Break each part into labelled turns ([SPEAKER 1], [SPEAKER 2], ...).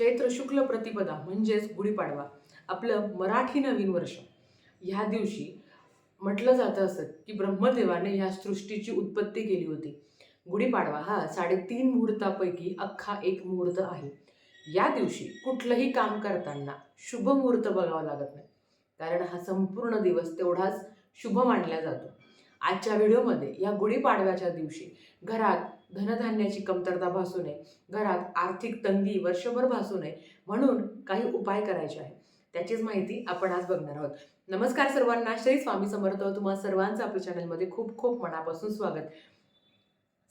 [SPEAKER 1] चैत्र शुक्ल प्रतिपदा म्हणजेच गुढीपाडवा आपलं मराठी नवीन वर्ष. ह्या दिवशी म्हटलं जातं असं की ब्रह्मदेवाने ह्या सृष्टीची उत्पत्ती केली होती. गुढीपाडवा हा साडेतीन मुहूर्तापैकी अख्खा एक मुहूर्त आहे. या दिवशी कुठलंही काम करताना शुभ मुहूर्त बघावा लागत नाही. कारण हा संपूर्ण दिवस तेवढाच शुभ मानला जातो. आजच्या व्हिडिओमध्ये या गुढीपाडव्याच्या दिवशी घरात धनधान्याची कमतरता भासू नये. घरात आर्थिक तंगी वर्षभर भासू नये म्हणून काही उपाय करायचे आहे त्याचीच माहिती आपण आज बघणार आहोत. नमस्कार सर्वांना. श्री स्वामी समर्थ तुम्हा सर्वांचं आपल्या चॅनलमध्ये खूप खूप मनापासून स्वागत.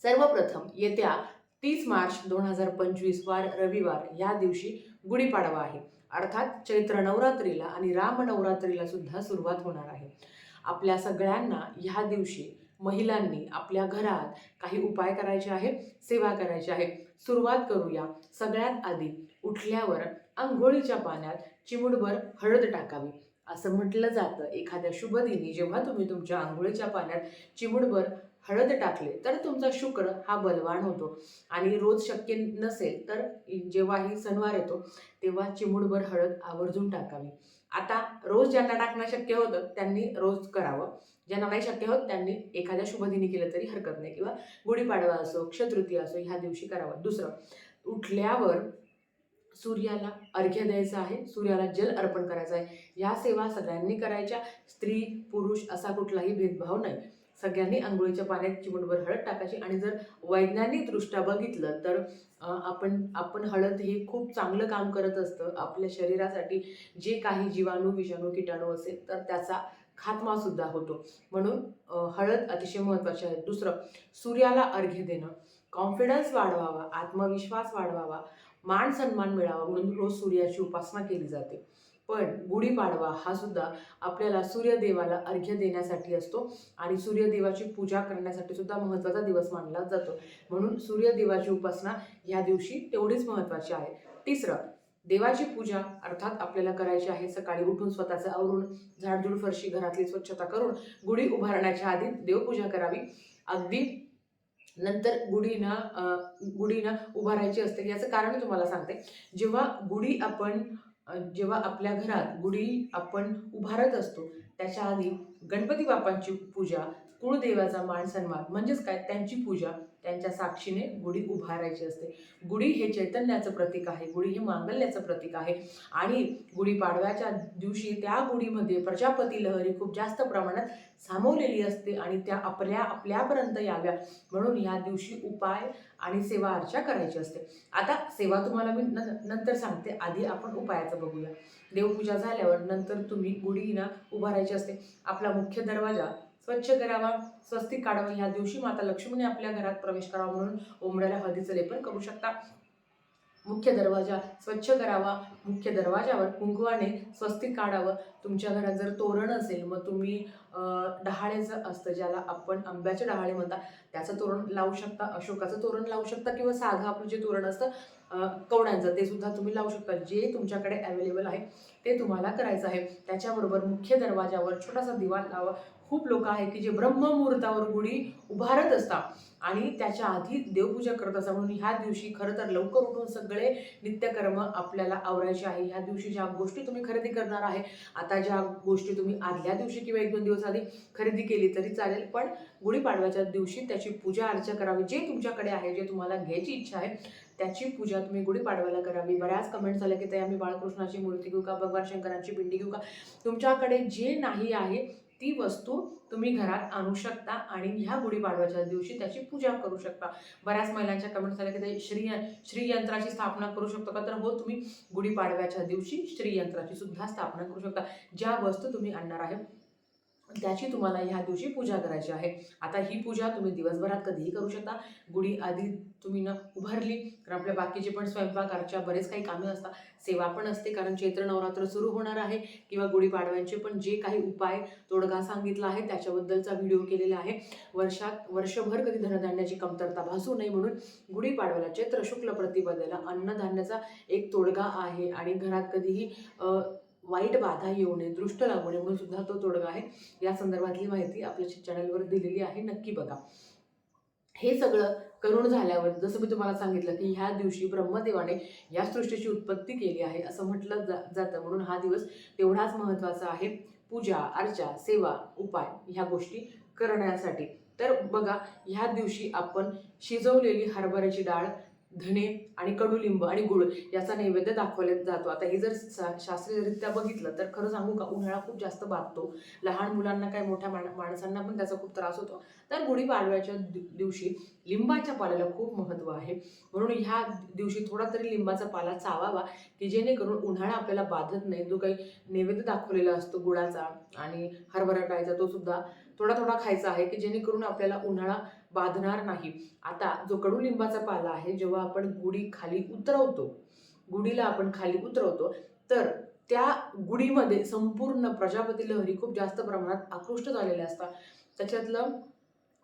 [SPEAKER 1] सर्वप्रथम येत्या तीस मार्च दोन हजार पंचवीस वार रविवार या दिवशी गुढीपाडवा आहे. अर्थात चैत्र नवरात्रीला आणि राम नवरात्रीला सुद्धा सुरुवात होणार आहे. आपल्या सगळ्यांना ह्या दिवशी महिलांनी आपल्या घरात काही उपाय करायचे आहे सेवा करायची आहे. सुरुवात करूया. सगळ्यात आधी उठल्यावर आंघोळीच्या पाण्यात चिमुडभर हळद टाकावी. असं म्हटलं जातं. एखाद्या शुभ दिनी जेव्हा तुम्ही तुमच्या आंघोळीच्या पाण्यात चिमुडभर हळद टाकले तर तुमचा शुक्र हा बलवान होतो. आणि रोज शक्य नसेल तर जेव्हाही सणवार येतो तेव्हा चिमुडभर हळद आवर्जून टाकावी. आता रोज ज्यांना टाकणं शक्य होतं त्यांनी रोज करावं. ज्यांना नाही शक्य होत त्यांनी एखाद्या शुभदिनी केलं तरी हरकत नाही. किंवा गुढीपाडवा असो क्षतृतीय असो ह्या दिवशी करावं. दुसरं उठल्यावर सूर्याला अर्घ्य द्यायचं आहे. सूर्याला जल अर्पण करायचं आहे. ह्या सेवा सगळ्यांनी करायच्या. स्त्री पुरुष असा कुठलाही भेदभाव नाही. सगळ्यांनी आंघोळीच्या पाण्यात चिमूटभर हळद टाकायची आणि जर वैज्ञानिकदृष्ट्या बघितलं तर आपण आपण हळद हे खूप चांगलं काम करत असतं. आपल्या शरीरासाठी जे काही जीवाणू विषाणू किटाणू असेल तर त्याचा खात्मासुद्धा होतो. म्हणून हळद अतिशय महत्त्वाची आहे. दुसरं सूर्याला अर्घ्य देणं. कॉन्फिडन्स वाढवावा आत्मविश्वास वाढवावा मान सन्मान मिळावा म्हणून रोज सूर्याची उपासना केली जाते. पण गुढीपाडवा हा सुद्धा आपल्याला सूर्यदेवाला अर्घ्य देण्यासाठी असतो आणि सूर्यदेवाची पूजा करण्यासाठी सुद्धा महत्त्वाचा दिवस मानला जातो. म्हणून सूर्यदेवाची उपासना ह्या दिवशी तेवढीच महत्त्वाची आहे. तिसरं देवाची पूजा अर्थात आपल्याला करायची आहे सकाळी उठून स्वतःचं आवरून झाडझूड फरशी घरातली स्वच्छता करून गुढी उभारण्याच्या आधी देवपूजा करावी. अगदी नंतर गुढीनं गुढीनं उभारायची असते याचं कारण मी तुम्हाला सांगते. जेव्हा गुढी आपण जेव्हा आपल्या घरात गुढी आपण उभारत असतो त्याच्या आधी गणपती बाप्पांची पूजा कुळदेवाचा मान सन्मान म्हणजेच काय? त्यांची पूजा त्यांच्या साक्षीने गुढी उभारायची असते. गुढी हे चैतन्याचं प्रतीक आहे. गुढी हे मांगल्याचं प्रतीक आहे. आणि गुढीपाडव्याच्या दिवशी त्या गुढीमध्ये प्रजापती लहरी खूप जास्त प्रमाणात सामावलेली असते आणि त्या आपल्या आपल्यापर्यंत याव्या. म्हणून या दिवशी उपाय आणि सेवा अर्चा करायची असते. आता सेवा तुम्हाला मी न- नंतर सांगते. आधी आपण उपायाचं बघूया. देवपूजा झाल्यावर नंतर तुम्ही गुढीना उभारायची असते. आपला मुख्य दरवाजा स्वच्छ करावा स्वस्तिक काढावा ह्या दिवशी माता लक्ष्मीने आपल्या घरात प्रवेश करावा म्हणून ओंबड्याला हळदीचं लेपन करू शकता. मुख्य दरवाजा स्वच्छ करावा मुख्य दरवाजावर कुंकवाने स्वस्तिक काढावं. तुमच्या घरात जर तोरण असेल मग तुम्ही डहाळेचं डहाळ्याचं असतं ज्याला आपण आंब्याचे डहाळे म्हणतात त्याचं तोरण लावू शकता अशोकाचं तोरण लावू शकता किंवा साधं आपलं जे तोरण असतं कवड्यांचं ते सुद्धा तुम्ही लावू शकता. जे तुमच्याकडे अवेलेबल आहे ते तुम्हाला करायचं आहे. त्याच्याबरोबर मुख्य दरवाजावर छोटासा दिवा लावा खूप लोक आहेत की जे ब्रह्ममुहूर्तावर गुढी उभारत असतात. आणि त्याच्या आधी देवपूजा करत असतात. म्हणून ह्या दिवशी खरं तर लवकर उठून सगळे नित्यकर्म आपल्याला आवरायचे आहे. ह्या दिवशी ज्या गोष्टी तुम्ही खरेदी करणार आहे आता ज्या गोष्टी तुम्ही आदल्या दिवशी किंवा एक दोन दिवस आधी खरेदी केली तरी चालेल. पण गुढीपाडव्याच्या दिवशी त्याची पूजा अर्चा करावी. जे तुमच्याकडे आहे जे तुम्हाला घ्यायची इच्छा आहे त्याची पूजा तुम्ही गुढीपाडव्याला करावी. बऱ्याच कमेंट्स आल्या की ते आम्ही बाळकृष्णाची मूर्ती घेऊ का? भगवान शंकरांची पिंडी घेऊ का? तुमच्याकडे जे नाही आहे ती वस्तू तुम्ही घरात आणू शकता आणि ह्या गुढीपाडव्याच्या दिवशी त्याची पूजा करू शकता. बऱ्याच महिलांच्या कमेंट्स झाल्या की ते श्री श्रीयंत्राची स्थापना करू शकतो का? तर हो तुम्ही गुढीपाडव्याच्या दिवशी श्रीयंत्राची सुद्धा स्थापना करू शकता. ज्या वस्तू तुम्ही आणणार आहे त्याची तुम्हाला ह्या दिवशी पूजा करायची आहे. आता ही पूजा तुम्ही दिवसभरात कधीही करू शकता. गुढी आधी तुम्ही न उभारली तर आपल्या बाकीचे पण स्वयंपाकाच्या बरेच काही कामे असतात. सेवा पण असते कारण चैत्र नवरात्र सुरू होणार आहे. किंवा गुढीपाडव्यांचे पण जे काही उपाय तोडगा सांगितला आहे त्याच्याबद्दलचा व्हिडिओ केलेला आहे. वर्षात वर्षभर कधी धनधान्याची कमतरता भासू नये म्हणून गुढीपाडव्याला चैत्र शुक्ल प्रतिपदेला अन्नधान्याचा एक तोडगा आहे. आणि घरात कधीही वाईट बाधा येऊ नये दृष्ट लागू नये म्हणून सुद्धा तो तोडगा आहे. या संदर्भातली माहिती आपल्या चॅनलवर दिलेली आहे. नक्की बघा. हे सगळं करुण झाल्यावर जसं मी तुम्हाला सांगितलं की ह्या दिवशी ब्रह्मदेवाने या सृष्टीची उत्पत्ती केली आहे असं म्हटलं जा जातं. म्हणून हा दिवस तेवढाच महत्त्वाचा आहे. पूजा अर्चा सेवा उपाय ह्या गोष्टी करण्यासाठी. तर बघा ह्या दिवशी आपण शिजवलेली हरभऱ्याची डाळ धणे आणि कडुलिंब आणि गुळ याचा नैवेद्य दाखवला जातो. आता हे जर शास्त्रीयरित्या बघितलं तर खरं सांगू का? उन्हाळा खूप जास्त बाधतो. लहान मुलांना काय मोठ्या माण माणसांना पण त्याचा खूप त्रास होतो. तर गुढीपाडव्याच्या दि- दिवशी लिंबाच्या पाल्याला खूप महत्त्व आहे. म्हणून ह्या दिवशी थोडा तरी लिंबाचा पाला चावावा की जेणेकरून उन्हाळा आपल्याला बाधत नाही. जो काही नैवेद्य दाखवलेला असतो गुळाचा आणि हरभरा डाळीचा तो सुद्धा थोडा थोडा खायचा आहे की जेणेकरून आपल्याला उन्हाळा बाधणार नाही. आता जो कडुलिंबाचा पाला आहे जेव्हा आपण गुढी खाली उतरवतो गुढीला आपण खाली उतरवतो तर त्या गुढीमध्ये संपूर्ण प्रजापती लहरी खूप जास्त प्रमाणात आकृष्ट झालेल्या असतात. त्याच्यातलं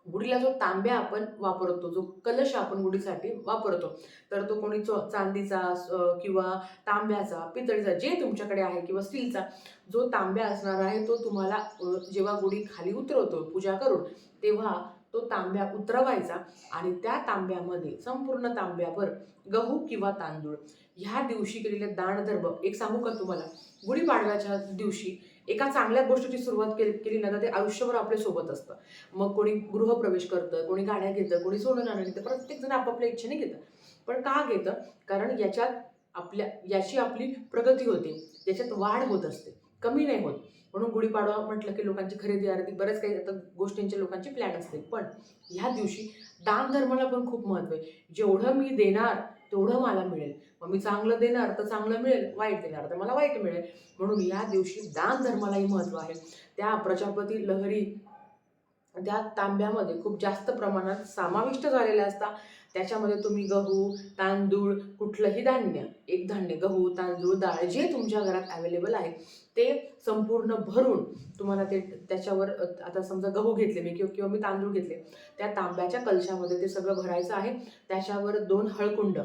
[SPEAKER 1] गुढीला जो तांब्या आपण वापरतो जो कलश आपण गुढीसाठी वापरतो तर तो कोणी चो चांदीचा किंवा तांब्याचा पितळीचा जे तुमच्याकडे आहे किंवा स्टीलचा जो तांब्या असणार आहे तो तुम्हाला जेव्हा गुढी खाली उतरवतो पूजा करून तेव्हा तो तांब्या उतरवायचा आणि त्या तांब्यामध्ये संपूर्ण तांब्यावर गहू किंवा तांदूळ. ह्या दिवशी केलेले दानधर्म एक सांगू का तुम्हाला? गुढीपाडव्याच्या दिवशी एका चांगल्या गोष्टीची सुरुवात केली केली ना तर ते आयुष्यभर आपल्यासोबत असतं. मग कोणी गृहप्रवेश करतं कोणी गाड्या घेतं कोणी सोनं नाणं घेतं प्रत्येक जण आपापल्या इच्छेने घेतं. पण का घेतं? कारण याच्यात आपल्या याची आपली प्रगती होते. याच्यात वाढ होत असते. कमी नाही होत. म्हणून गुढीपाडवा म्हटलं की लोकांची खरेदी आरती बऱ्याच काही आता गोष्टींचे लोकांची प्लॅन असते. पण ह्या दिवशी दान धर्माला पण खूप महत्त्व आहे. जेवढं मी देणार तेवढं मला मिळेल. मग मी चांगलं देणार तर चांगलं मिळेल. वाईट देणार तर मला वाईट मिळेल. म्हणून या दिवशी दान धर्मालाही महत्त्व आहे. त्या प्रजापती लहरी त्या तांब्यामध्ये खूप जास्त प्रमाणात समाविष्ट झालेले असतात. त्याच्यामध्ये तुम्ही गहू तांदूळ कुठलंही धान्य एक धान्य गहू तांदूळ डाळ जे तुमच्या घरात अवेलेबल आहे ते संपूर्ण भरून तुम्हाला ते त्याच्यावर आता समजा गहू घेतले मी किंवा किंवा मी तांदूळ घेतले त्या तांब्याच्या कलशामध्ये ते सगळं भरायचं आहे. त्याच्यावर दोन हळकुंड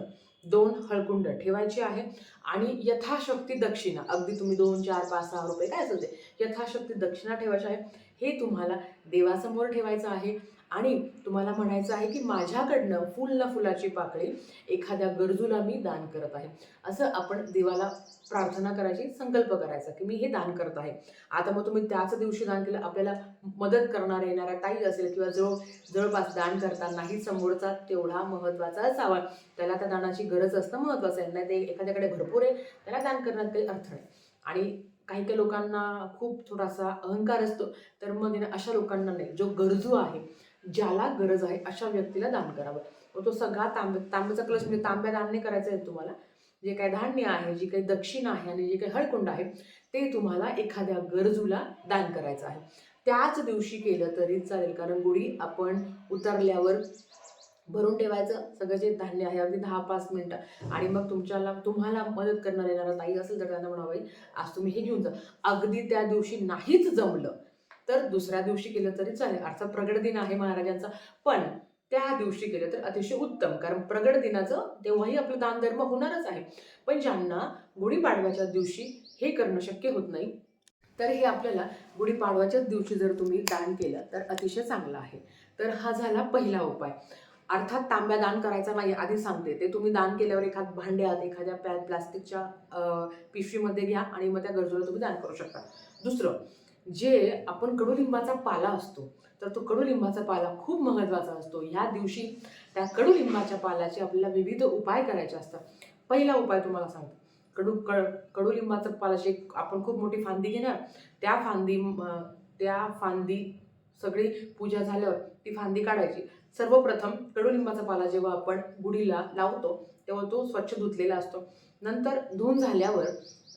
[SPEAKER 1] दोन हळकुंड ठेवायची आहे. आणि यथाशक्ती दक्षिणा. अगदी तुम्ही दोन चार पाच सहा रुपये काय असेल ते. यथाशक्ती दक्षिणा ठेवायची आहे. हे तुम्हाला देवासमोर ठेवायचं आहे. आणि तुम्हाला म्हणायचं आहे की माझ्याकडनं फुल ना फुलाची पाकळी एखाद्या गरजूला मी दान करत आहे. असं आपण देवाला प्रार्थना करायची संकल्प करायचा की मी हे दान करत आहे. आता मग तुम्ही त्याच दिवशी दान केलं आपल्याला मदत करणाऱ्या येणाऱ्या ताई असेल किंवा जवळ जवळपास दान करतानाही समोरचा तेवढा महत्त्वाचा असावा. त्याला त्या दानाची गरज असणं महत्त्वाचं आहे. नाही ते एखाद्याकडे भरपूर आहे. त्याला दान करण्यात काही अर्थ नाही. आणि काही काही लोकांना खूप थोडासा अहंकार असतो. तर मग अशा लोकांना नाही. जो गरजू आहे ज्याला गरज आहे अशा व्यक्तीला दान करावं. मग तो सगळा तांबे तांब्याचा क्लच म्हणजे तांब्या दान नाही करायचं आहे तुम्हाला. जे काही धान्य आहे जी काही दक्षिण आहे आणि जे काही हळकुंड आहे ते तुम्हाला एखाद्या गरजूला दान करायचं आहे. त्याच दिवशी केलं तरी चालेल. कारण गुढी आपण उतरल्यावर भरून ठेवायचं. सगळं जे धान्य आहे अगदी दहा पाच मिनटं. आणि मग तुमच्याला तुम्हाला मदत करणार येणारा ताई असेल तर त्यांना म्हणावं आज तुम्ही हे घेऊन जा. अगदी त्या दिवशी नाहीच जमलं. तर दुसऱ्या दिवशी केलं तरी चालेल. अर्थात प्रगट दिन आहे महाराजांचा. पण त्या दिवशी केलं तर अतिशय उत्तम. कारण प्रगट दिनाचं तेव्हाही आपलं दानधर्म होणारच आहे. पण ज्यांना गुढीपाडव्याच्या दिवशी हे करणं शक्य होत नाही तर हे आपल्याला गुढीपाडव्याच्याच दिवशी जर तुम्ही दान केलं तर अतिशय चांगलं आहे. तर हा झाला पहिला उपाय. अर्थात तांब्या दान करायचा नाही आधी सांगते. ते तुम्ही दान केल्यावर एखाद भांड्यात एखाद्या प्लॅ प्लास्टिकच्या पिशवीमध्ये घ्या आणि मग त्या गरजूला तुम्ही दान करू शकता. दुसरं जे आपण कडुलिंबाचा पाला असतो तर तो कडुलिंबाचा पाला खूप महत्त्वाचा असतो. ह्या दिवशी त्या कडुलिंबाच्या पालाचे आपल्याला विविध उपाय करायचे असतात. पहिला उपाय तुम्हाला सांगतो. कडू कड कडुलिंबाचं पालाची आपण खूप मोठी फांदी घेणार. त्या फांदी त्या फांदी सगळी पूजा झाल्यावर ती फांदी काढायची. सर्वप्रथम कडुलिंबाचा पाला जेव्हा आपण गुढीला लावतो तेव्हा तो स्वच्छ धुतलेला असतो. नंतर धुवून झाल्यावर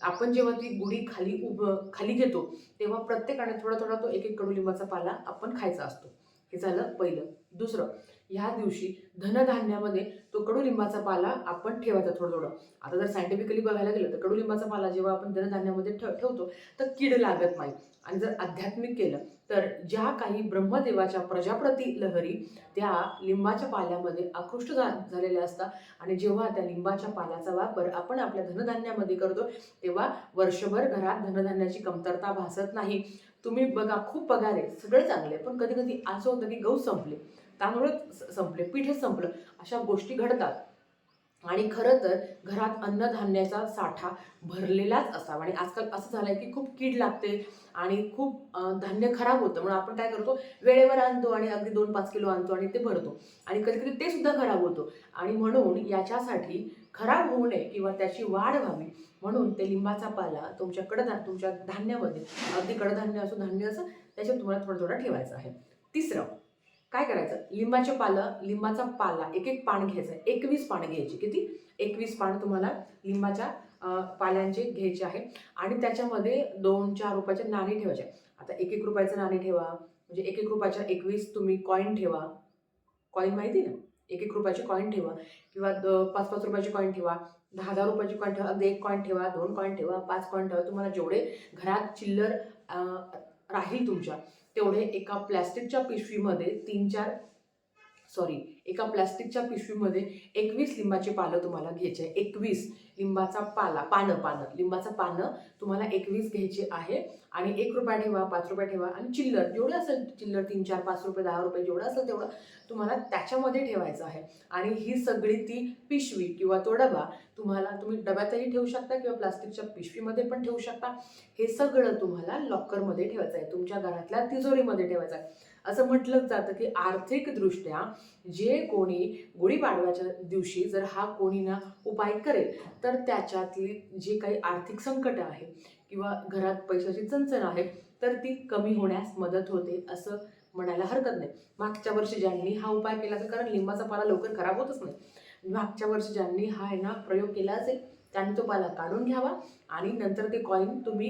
[SPEAKER 1] आपण जेव्हा ती गुढी खाली उभ खाली घेतो तेव्हा प्रत्येकाने थोडा थोडा तो एक एक कडुलिंबाचा पाला आपण खायचा असतो. हे झालं पहिलं. दुसरं ह्या दिवशी धनधान्यामध्ये तो कडुलिंबाचा पाला आपण ठेवायचा थोडं थोडं आता जर सायंटिफिकली बघायला गेलं तर कडुलिंबाचा पाला जेव्हा आपण धनधान्यामध्ये ठेव ठेवतो तर कीड लागत नाही. आणि जर आध्यात्मिक केलं तर ज्या काही ब्रह्मदेवाच्या प्रजाप्रती लहरी त्या लिंबाच्या पाल्यामध्ये आकृष्ट झा झालेल्या असतात. आणि जेव्हा त्या लिंबाच्या पाल्याचा वापर आपण आपल्या धनधान्यामध्ये करतो तेव्हा वर्षभर घरात धनधान्याची कमतरता भासत नाही. तुम्ही बघा खूप पगार आहे. सगळे चांगले आहे पण कधी कधी असं होतं की गहू संपले. तांदूळच संपले पीठच संपलं. अशा गोष्टी घडतात. आणि खरं तर घरात अन्नधान्याचा साठा भरलेलाच असावा. आणि आजकाल असं झालं आहे की खूप कीड लागते आणि खूप धान्य खराब होतं. म्हणून आपण काय करतो? वेळेवर आणतो आणि अगदी दोन पाच किलो आणतो आणि ते भरतो. आणि कधी कधी ते सुद्धा खराब होतो. आणि म्हणून याच्यासाठी खराब होऊ नये किंवा त्याची वाढ व्हावी. म्हणून ते लिंबाचा पाला तुमच्या कडधा तुमच्या धान्यामध्ये अगदी कडधान्य असो धान्य असं त्याच्यात तुम्हाला थोडं थोडं ठेवायचं आहे. तिसरं काय करायचं? लिंबाचे पालं लिंबाचा पाला एक एक पान घ्यायचं. एकवीस पानं घ्यायची. किती? एकवीस पान तुम्हाला लिंबाच्या पाल्यांचे घ्यायचे आहे. आणि त्याच्यामध्ये दोन चार रुपयाचे नाणे ठेवायचे. आता एक एक रुपयाचं नाणे ठेवा. म्हणजे एक एक रुपयाच्या एकवीस तुम्ही कॉईन ठेवा. कॉईन माहिती ना? एक एक रुपयाचे कॉईन ठेवा. किंवा द- पाच पाच रुपयाचे कॉईन ठेवा. दहा दहा रुपयाचे कॉईन ठेवा. अगदी एक कॉईन ठेवा दोन कॉईन ठेवा पाच कॉईन ठेवा. तुम्हाला जेवढे घरात चिल्लर राहील तुमच्या तेवढे एका प्लॅस्टिकच्या पिशवीमध्ये तीन चार सॉरी एका प्लॅस्टिकच्या पिशवीमध्ये एकवीस लिंबाचे पालं तुम्हाला घ्यायचे एकवीस लिंबाचा पाला पानं पानं. लिंबाचं पानं तुम्हाला एकवीस घ्यायचे आहे. आणि एक रुपया ठेवा पाच रुपया ठेवा आणि चिल्लर जेवढं असेल चिल्लर तीन चार पाच रुपये दहा रुपये जेवढं असेल तेवढं तुम्हाला त्याच्यामध्ये ठेवायचं आहे. आणि ही सगळी ती पिशवी किंवा तो डबा तुम्हाला तुम्ही डब्यातही ठेवू शकता किंवा प्लास्टिकच्या पिशवीमध्ये पण ठेवू शकता. हे सगळं तुम्हाला लॉकरमध्ये ठेवायचं आहे. तुमच्या घरातल्या तिजोरीमध्ये ठेवायचं आहे. असं म्हटलं जातं की आर्थिकदृष्ट्या जे कोणी गुढीपाडव्याच्या दिवशी जर हा कोणी ना उपाय करेल तर त्याच्यातली जी काही आर्थिक संकट आहे किंवा घरात पैशाची चणचण आहे तर ती कमी होण्यास मदत होते असं म्हणायला हरकत नाही. मागच्या वर्षी ज्यांनी हा उपाय केला असेल कारण लिंबाचा पाला लवकर खराब होतच नाही. मागच्या वर्षी ज्यांनी हा आहे ना प्रयोग केला असेल त्याने तो पाला काढून घ्यावा आणि नंतर ते कॉईन तुम्ही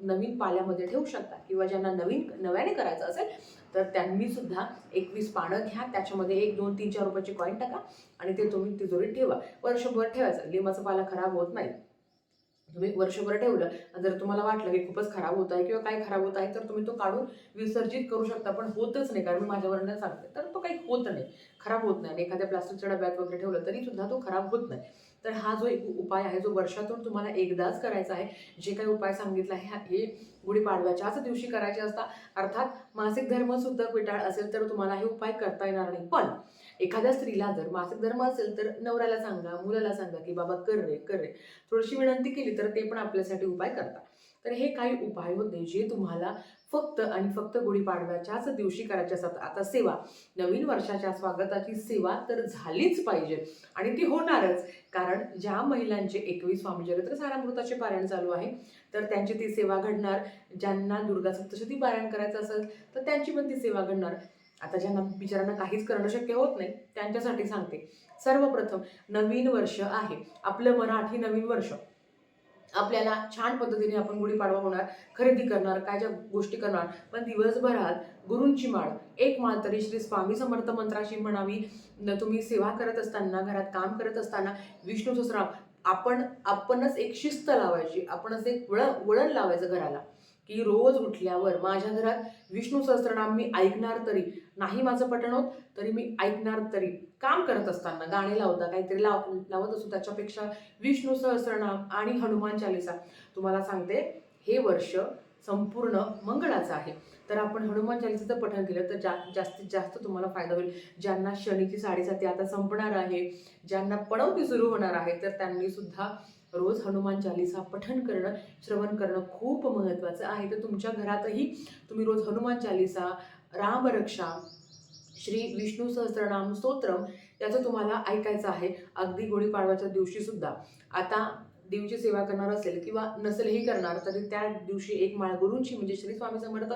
[SPEAKER 1] नवीन पाल्यामध्ये ठेवू शकता. किंवा ज्यांना नवीन नव्याने करायचं असेल तर त्यांनी सुद्धा एकवीस पानं घ्या. त्याच्यामध्ये एक दोन तीन चार रुपयाची कॉईन टाका आणि ते तुम्ही तिजोरीत ठेवा. वर्षभर ठेवायचं. लिंबाचा पाला खराब होत नाही. तुम्ही वर्षभर ठेवलं जर तुम्हाला वाटलं की खूपच खराब होत आहे किंवा काय खराब होत आहे तर तुम्ही तो काढून विसर्जित करू शकता. पण होतच नाही कारण मी माझ्यावरनं सांगते. तर तो काही होत नाही. खराब होत नाही. आणि एखाद्या प्लास्टिकच्या डब्यात वगैरे ठेवलं तरी सुद्धा तो खराब होत नाही. तर हा जो एक उपाय आहे जो वर्षातून तुम्हाला एकदाच करायचा आहे जे काही उपाय सांगितला आहे हे गुढीपाडव्याच्याच दिवशी करायचे असतात अर्थात मासिक धर्म सुद्धा पिटाळ असेल तर तुम्हाला हे उपाय करता येणार नाही. पण एखाद्या स्त्रीला जर मासिक धर्म असेल तर नवऱ्याला सांगा मुलाला सांगा की बाबा कर रे कर रे. थोडीशी विनंती केली तर ते पण आपल्यासाठी उपाय करतात. तर हे काही उपाय होते जे तुम्हाला फक्त आणि फक्त गुढीपाडव्याच्याच दिवशी करायचे असतात. आता सेवा. नवीन वर्षाच्या स्वागताची सेवा तर झालीच पाहिजे. आणि ती होणारच. कारण ज्या महिलांचे एकवीस स्वामीचरित्र सारामृताचे पारायण चालू आहे तर त्यांची ती सेवा घडणार. ज्यांना दुर्गा सप्तशती पारायण करायचं असेल तर त्यांची पण ती सेवा घडणार. आता ज्यांना बिचारांना काहीच करणं शक्य होत नाही त्यांच्यासाठी सांगते. सर्वप्रथम नवीन वर्ष आहे. आपलं मराठी नवीन वर्ष. आपल्याला छान पद्धतीने आपण गुढीपाडवा होणार खरेदी करणार काय ज्या गोष्टी करणार. पण दिवसभरात गुरूंची माळ एक माळ तरी श्री स्वामी समर्थ मंत्राशी म्हणावी. तुम्ही सेवा करत असताना घरात काम करत असताना विष्णू सहस्रनाम आपण आपणच एक शिस्त लावायची आपणच एक वळण वळण लावायचं घराला. की रोज उठल्यावर माझ्या घरात विष्णू सहस्त्रनाम मी ऐकणार तरी नाही माझं पठण होत तरी मी ऐकणार तरी. काम करत असताना गाणे लावता काहीतरी लाव लावत असतो त्याच्यापेक्षा विष्णू सहस्रनाम आणि हनुमान चालिसा. तुम्हाला सांगते हे वर्ष संपूर्ण मंगळाचं आहे. तर आपण हनुमान चालिसाचं पठण केलं तर जा जास्तीत जास्त तुम्हाला फायदा होईल. ज्यांना शनीची साडेसाती आता संपणार आहे ज्यांना पणवती सुरू होणार आहे तर त्यांनी सुद्धा रोज हनुमान चालिसा पठण करणं श्रवण करणं खूप महत्त्वाचं आहे. तर तुमच्या घरातही तुम्ही रोज हनुमान चालिसा रामरक्षा श्री विष्णू सहस्रनाम स्तोत्रम याचं तुम्हाला ऐकायचं आहे. अगदी गुढीपाडव्याच्या दिवशी सुद्धा आता देवीची सेवा करणार असेल किंवा नसेलही करणार तरी त्या दिवशी एक माळ गुरूंची म्हणजे श्री स्वामी समर्थ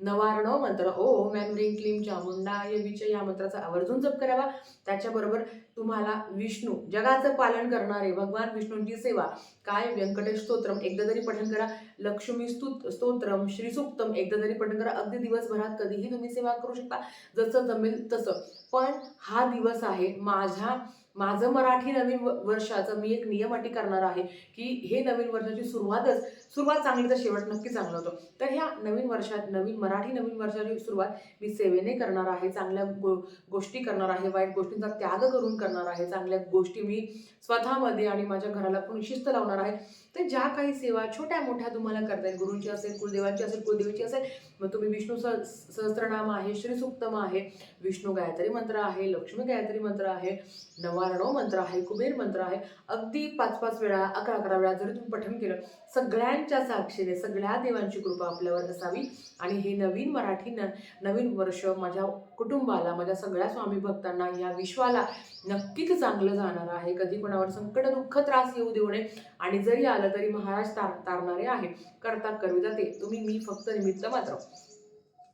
[SPEAKER 1] नवारणव मंत्र ओम ऐं ह्रीं क्लीं चामुंडाय या मंत्राचा आवर्जून जप करावा. त्याच्याबरोबर तुम्हाला विष्णू जगाचं पालन करणारे भगवान विष्णूंची सेवा काय व्यंकटेश स्तोत्रम एकदा तरी पठण करा. लक्ष्मी स्तुत स्तोत्रम श्रीसुक्तम एकदा तरी पठण करा. अगदी दिवसभरात कधीही तुम्ही सेवा करू शकता. जसं जमेल तसं. पण हा दिवस आहे माझ्या माझं मराठी नवीन व- वर्षाचं मी एक नियम अटी करणार आहे की हे नवीन वर्षाची सुरुवातच सुरुवात चांगली तर शेवट नक्की चांगला होतो. तर ह्या नवीन वर्षात नवीन मराठी नवीन वर्षाची सुरुवात मी सेवेने करणार आहे चांगल्या गो गोष्टी करणार आहे वाईट गोष्टींचा त्याग करून करणार आहे चांगल्या गोष्टी मी स्वतःमध्ये आणि माझ्या घराला पण शिस्त लावणार आहे. तर ज्या काही सेवा छोट्या मोठ्या तुम्हाला करता येईल गुरूंची असेल कुलदेवांची असेल कुलदेवीची असेल मग तुम्ही विष्णू स सहस्त्रनाम आहे श्री सुक्तम आहे विष्णू गायत्री मंत्र आहे लक्ष्मी गायत्री मंत्र आहे नवारणव मंत्र आहे कुबेर मंत्र आहे अगदी पाच पाच वेळा अकरा अकरा वेळा जरी तुम्ही पठण केलं सगळ्यां सगळ्यांच्या साक्षीने सगळ्या देवांची कृपा आपल्यावर असावी. आणि हे नवीन मराठी न नवीन वर्ष माझ्या कुटुंबाला माझ्या सगळ्या स्वामी भक्तांना या विश्वाला नक्कीच चांगलं जाणार आहे. कधी कोणावर संकट दुःख त्रास येऊ देऊ नये. आणि जरी आलं तरी महाराज तार तारणारे आहे. करता करविता ते तुम्ही मी फक्त निमित्त मात्र.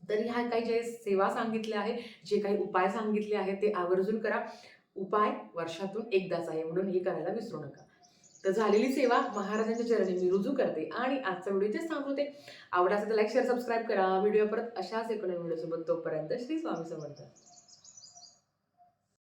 [SPEAKER 1] तरी ह्या काही जे सेवा सांगितल्या आहे जे काही उपाय सांगितले आहेत ते आवर्जून करा. उपाय वर्षातून एकदाच आहे. म्हणून हे करायला विसरू नका. तर झालेली सेवा महाराजांच्या चरणी मी रुजू करते. आणि आजचा व्हिडिओ इथेच थांबवते. आवडला असेल तर लाईक शेअर सबस्क्राईब करा. व्हिडिओ परत अशाच एकोणा व्हिडिओसोबत तोपर्यंत श्री स्वामी समर्थ.